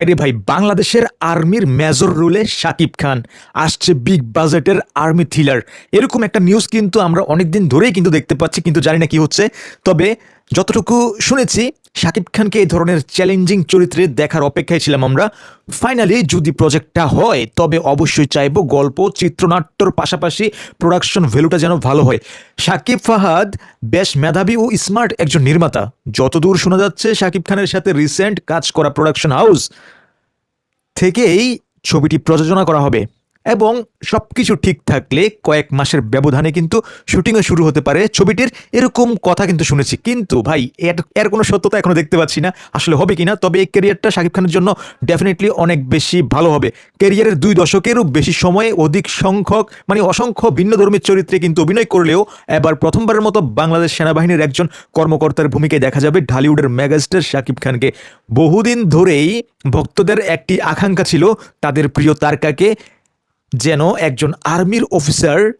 আরে ভাই, বাংলাদেশের আর্মির মেজর রোলে সাকিব খান আসছে বিগ বাজেটের আর্মি থ্রিলার। এরকম একটা নিউজ কিন্তু আমরা অনেকদিন ধরেই কিন্তু দেখতে পাচ্ছি, কিন্তু জানি না কি হচ্ছে। তবে যতটুকু শুনেছি, শাকিব খানকে এই ধরনের চ্যালেঞ্জিং চরিত্রে দেখার অপেক্ষায় ছিলাম আমরা। ফাইনালি যদি প্রজেক্টটা হয়, তবে অবশ্যই চাইব গল্প, চিত্রনাট্যর পাশাপাশি প্রোডাকশন ভ্যালুটা যেন ভালো হয়। শাকিব ফাহাদ বেশ মেধাবী ও স্মার্ট একজন নির্মাতা। যতদূর শোনা যাচ্ছে, শাকিব খানের সাথে রিসেন্ট কাজ করা প্রোডাকশন হাউস থেকেই ছবিটি প্রযোজনা করা হবে। এবং সব কিছু ঠিক থাকলে কয়েক মাসের ব্যবধানে কিন্তু শুটিংও শুরু হতে পারে। ছবিটির এরকম কথা কিন্তু শুনেছি। কিন্তু ভাই, এর এর কোনো সত্যতা এখনও দেখতে পাচ্ছি না। আসলে হবে কিনা? তবে এই ক্যারিয়ারটা শাকিব খানের জন্য ডেফিনেটলি অনেক বেশি ভালো হবে। ক্যারিয়ারের দুই দশকেরও বেশি সময়ে অধিক সংখ্যক মানে অসংখ্য ভিন্ন ধর্মীর চরিত্রে কিন্তু অভিনয় করলেও এবার প্রথমবারের মতো বাংলাদেশ সেনাবাহিনীর একজন কর্মকর্তার ভূমিকায় দেখা যাবে ঢালিউডের মেগাস্টার শাকিব খানকে। বহুদিন ধরেই ভক্তদের একটি আকাঙ্ক্ষা ছিল তাদের প্রিয় তারকাকে যেন একজন আর্মির অফিসার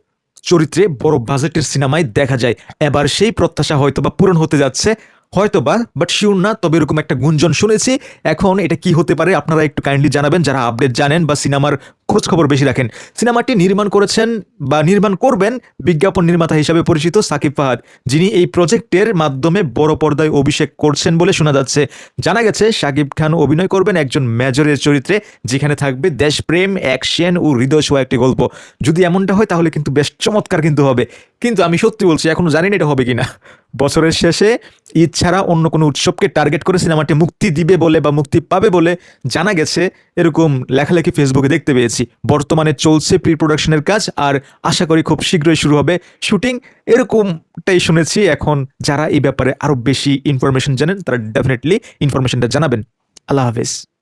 চরিত্রে বড় বাজেটের সিনেমায় দেখা যায়। এবার সেই প্রত্যাশা হয়তো বা পূরণ হতে যাচ্ছে, হয়তোবা বাট শিওর না, তবে এরকম একটা গুঞ্জন শুনেছি। এখন এটা কি হতে পারে, আপনারা একটু কাইন্ডলি জানাবেন, যারা আপডেট জানেন বা সিনেমার খোঁজ খবর বেশি রাখেন। সিনেমাটি নির্মাণ করেছেন বা নির্মাণ করবেন বিজ্ঞাপন নির্মাতা হিসাবে পরিচিত সাকিব ফাহাদ, যিনি এই প্রজেক্টের মাধ্যমে বড় পর্দায় অভিষেক করছেন বলে শোনা যাচ্ছে। জানা গেছে, সাকিব খান অভিনয় করবেন একজন মেজরের চরিত্রে, যেখানে থাকবে দেশপ্রেম, অ্যাকশন ও হৃদয় ছোঁয়া একটি গল্প। যদি এমনটা হয়, তাহলে কিন্তু বেশ চমৎকার কিন্তু হবে। কিন্তু আমি সত্যি বলছি, এখনও জানি না এটা হবে কিনা। বছরের শেষে ঈদ ছাড়া অন্য কোনো উৎসবকে টার্গেট করে সিনেমাটি মুক্তি দিবে বলে বা মুক্তি পাবে বলে জানা গেছে, এরকম লেখালেখি ফেসবুকে দেখতে পেয়েছি বর্তমানে চলছে প্রি প্রোডাকশনের কাজ আর আশা করি খুব শীঘ্রই শুরু হবে শুটিং। এরকমটাই শুনেছি। এখন যারা এই ব্যাপারে আরও বেশি ইনফরমেশন জানেন, তারা ডেফিনেটলি ইনফরমেশনটা জানাবেন। আল্লাহ হাফেজ।